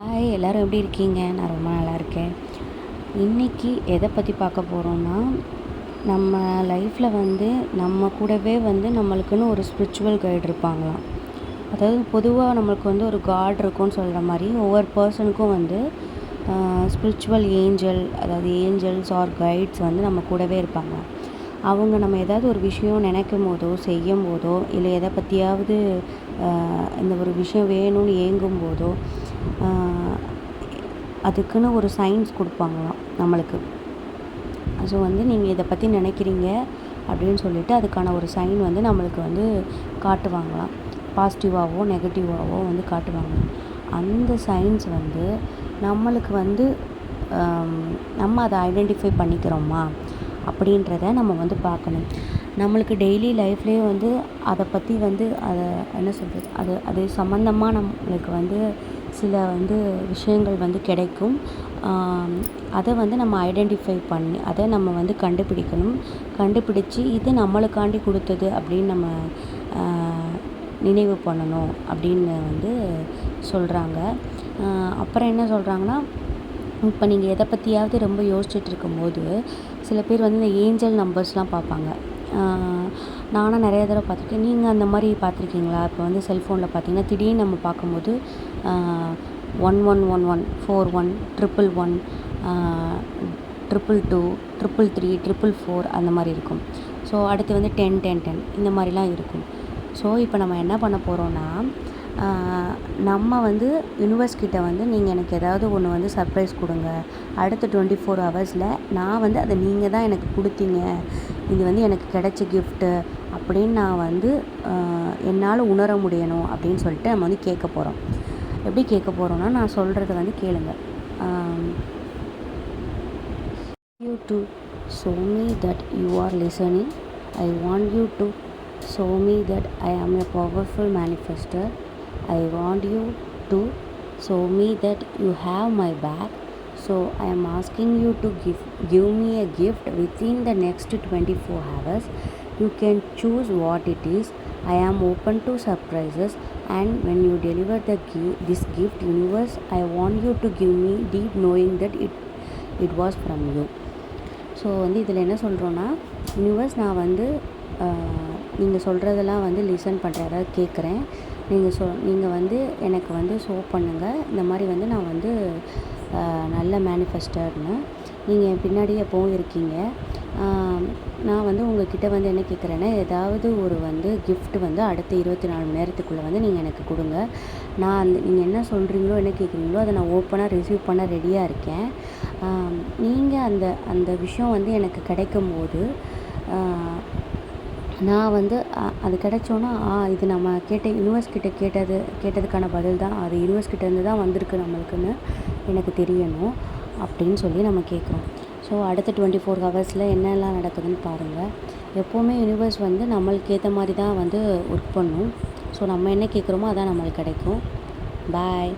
Hi எல்லோரும் எப்படி இருக்கீங்க? நான் ரொம்ப நல்லா இருக்கேன். இன்றைக்கி எதை பற்றி பார்க்க போகிறோன்னா நம்ம லைஃப்பில் வந்து நம்ம கூடவே வந்து நம்மளுக்குன்னு ஒரு ஸ்பிரிச்சுவல் கைடு இருப்பாங்களாம். அதாவது பொதுவாக நம்மளுக்கு வந்து ஒரு காட் இருக்கும்னு சொல்கிற மாதிரி ஒவ்வொரு பர்சனுக்கும் வந்து ஸ்பிரிச்சுவல் ஏஞ்சல் அதாவது ஏஞ்சல்ஸ் ஆர் கைட்ஸ் வந்து நம்ம கூடவே இருப்பாங்க. அவங்க நம்ம ஏதாவது ஒரு விஷயம் நினைக்கும் போதோ செய்யும் போதோ இல்லை எதை பற்றியாவது இந்த ஒரு விஷயம் வேணும்னு ஏங்கும் போதோ அதுக்குன்னு ஒரு சைன்ஸ் கொடுப்பாங்களாம் நம்மளுக்கு. ஸோ வந்து நீங்கள் இதை பற்றி நினைக்கிறீங்க அப்படின்னு சொல்லிட்டு அதுக்கான ஒரு சைன் வந்து நம்மளுக்கு வந்து காட்டுவாங்களாம். பாசிட்டிவாகவோ நெகட்டிவாகவோ வந்து காட்டுவாங்க. அந்த சைன்ஸ் வந்து நம்மளுக்கு வந்து நம்ம அதை ஐடென்டிஃபை பண்ணிக்கிறோமா அப்படின்றத நம்ம வந்து பார்க்கணும். நம்மளுக்கு டெய்லி லைஃப்லேயே வந்து அதை பற்றி வந்து அதை என்ன சொல்கிறது அது அது சம்மந்தமாக நம்மளுக்கு வந்து சில வந்து விஷயங்கள் வந்து கிடைக்கும். அதை வந்து நம்ம ஐடென்டிஃபை பண்ணி அதை நம்ம வந்து கண்டுபிடிக்கணும். கண்டுபிடிச்சி இது நம்மளுக்காண்டி கொடுத்தது அப்படின்னு நம்ம நினைவு பண்ணணும் அப்படின்னு வந்து சொல்கிறாங்க அப்புறம் என்ன சொல்கிறாங்கன்னா இப்போ நீங்கள் எதை பற்றியாவது ரொம்ப யோசிச்சுட்டு இருக்கும்போது சில பேர் வந்து இந்த ஏஞ்சல் நம்பர்ஸ்லாம் பார்ப்பாங்க. நானும் நிறைய தடவை பார்த்துருக்கேன். நீங்கள் அந்த மாதிரி பார்த்துருக்கீங்களா? இப்போ வந்து செல்ஃபோனில் பார்த்தீங்கன்னா திடீர்னு நம்ம பார்க்கும்போது one one one one four one triple one triple two triple three triple four அந்த மாதிரி இருக்கும். ஸோ அடுத்து வந்து டென் டென் டென் இந்த மாதிரிலாம் இருக்கும். ஸோ இப்போ நம்ம என்ன பண்ண போகிறோன்னா நம்ம வந்து யூனிவர்ஸ் கிட்ட வந்து நீங்கள் எனக்கு ஏதாவது ஒன்று வந்து சர்ப்ரைஸ் கொடுங்க. அடுத்த டுவெண்ட்டி ஃபோர் ஹவர்ஸில் நான் வந்து அதை நீங்கள் தான் எனக்கு கொடுத்தீங்க. இது வந்து எனக்கு கிடைச்ச கிஃப்ட்டு அப்படின்னு நான் வந்து என்னால் உணர முடியணும் அப்படின்னு சொல்லிட்டு நம்ம வந்து கேட்க போகிறோம் எப்படி கேட்க போகிறோன்னா நான் சொல்கிறத வந்து கேளுங்க. You to show me that you are listening I want you to show me that I am a powerful manifester I want you to show me that you have my back So I am asking you to give give me a gift within the next 24 hours. You can choose what it is. I am open to surprises and when you deliver the this gift universe I want you to give me deep knowing that it it was from you. So வந்து இதில் என்ன சொல்கிறோன்னா universe நான் வந்து நீங்கள் சொல்கிறதெல்லாம் வந்து listen பண்ணுறேன் அதாவது கேட்குறேன் நீங்கள் சொ நீங்கள் வந்து எனக்கு வந்து ஷோ பண்ணுங்கள் இந்த மாதிரி வந்து நான் வந்து நல்ல மேனிஃபெஸ்டர்னு நீங்கள் என் பின்னாடி எப்போவும் இருக்கீங்க. நான் வந்து உங்கள்கிட்ட வந்து என்ன கேட்குறேன்னா ஏதாவது ஒரு வந்து கிஃப்ட் வந்து அடுத்த இருபத்தி நாலு மணி நேரத்துக்குள்ளே வந்து நீங்கள் எனக்கு கொடுங்க. நான் அந்த நீங்கள் என்ன சொல்கிறீங்களோ என்ன கேட்குறீங்களோ அதை நான் ஓப்பனாக ரிசீவ் பண்ண ரெடியாக இருக்கேன். நீங்கள் அந்த அந்த விஷயம் வந்து எனக்கு கிடைக்கும் போது நான் வந்து அது கிடச்சோன்னா ஆ இது நம்ம கேட்ட யூனிவர்ஸ் கிட்ட கேட்டது கேட்டதுக்கான பதில் தான். அது யூனிவர்ஸ் கிட்டேருந்து தான் வந்திருக்கு நம்மளுக்குன்னு எனக்கு தெரியணும் அப்படின்னு சொல்லி நம்ம கேட்குறோம். ஸோ அடுத்த டுவெண்ட்டி ஃபோர் ஹவர்ஸில் என்னெல்லாம் நடக்குதுன்னு பாருங்கள் எப்போவுமே யூனிவர்ஸ் வந்து நம்மளுக்கு ஏற்ற மாதிரி தான் வந்து ஒர்க் பண்ணும். ஸோ நம்ம என்ன கேட்குறோமோ அதான் நம்மளுக்கு கிடைக்கும். பாய்